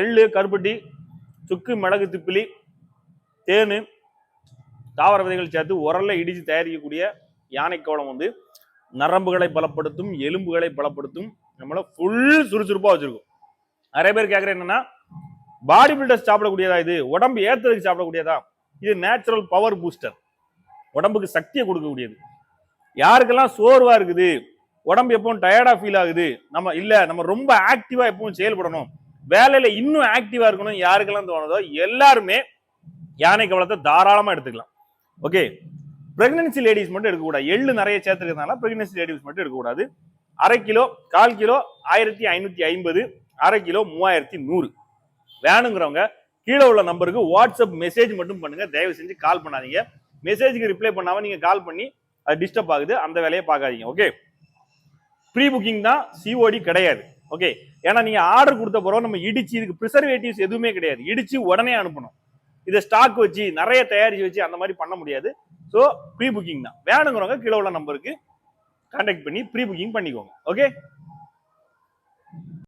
எள்ளு கருப்பட்டி சுக்கு மிளகு திப்பிலி தேனு தாவர விதைகள் சேர்த்து உரல்ல இடித்து தயாரிக்கக்கூடிய யானை கோலம் வந்து நரம்புகளை பலப்படுத்தும் எலும்புகளை பலப்படுத்தும் நம்மளை ஃபுல் சுறுசுறுப்பாக வச்சுருக்கோம். நிறைய பேர் கேட்குற என்னன்னா பாடி பில்டர்ஸ் சாப்பிடக்கூடியதா இது? உடம்பு ஏத்துறதுக்கு சாப்பிடக்கூடியதா? இது நேச்சுரல் பவர் பூஸ்டர் உடம்புக்கு சக்தியை கொடுக்கக்கூடியது. யாருக்கெல்லாம் சோர்வாக இருக்குது? உடம்பு எப்பவும் டயர்டாக ஃபீல் ஆகுது? நம்ம இல்லை நம்ம ரொம்ப ஆக்டிவாக எப்பவும் செயல்படணும். வேலையில இன்னும் ஆக்டிவா இருக்கணும் யாருக்கெல்லாம் தோணுதோ எல்லாருமே யானை கவலத்தை தாராளமா எடுத்துக்கலாம். ஓகே பிரெக்னன்சி லேடிஸ் மட்டும் எடுக்கக்கூடாது. எள்ளு நிறைய சேர்த்துக்கிறதுனால பிரெக்னன்சி லேடிஸ் மட்டும் எடுக்கக்கூடாது. அரை கிலோ கால் கிலோ ஆயிரத்தி ஐநூத்தி ஐம்பது அரை கிலோ மூவாயிரத்தி நூறு. வேணுங்கிறவங்க கீழே உள்ள நம்பருக்கு வாட்ஸ்அப் மெசேஜ் மட்டும் பண்ணுங்க. தயவு செஞ்சு கால் பண்ணாதீங்க. மெசேஜுக்கு ரிப்ளை பண்ணாம நீங்க கால் பண்ணி அது டிஸ்டர்ப் ஆகுது. அந்த வேலையை பார்க்காதீங்க. ஓகே ப்ரீ புக்கிங் தான் சிஓடி கிடையாது. ஓகே ஏன்னா நீங்க ஆர்டர் கொடுத்த பிறகு நம்ம இடிச்சு இதுக்கு ப்ரிசர்வேட்டிவ்ஸ் எதுவுமே கிடையாது. இடிச்சு உடனே அனுப்பணும். இதை ஸ்டாக் வச்சு நிறைய தயாரிச்சு வச்சு அந்த மாதிரி பண்ண முடியாது. ஸோ ப்ரீ புக்கிங் தான். வேணுங்கிறவங்க கீழே உள்ள நம்பருக்கு கான்டாக்ட் பண்ணி ப்ரீ புக்கிங் பண்ணிக்கோங்க. ஓகே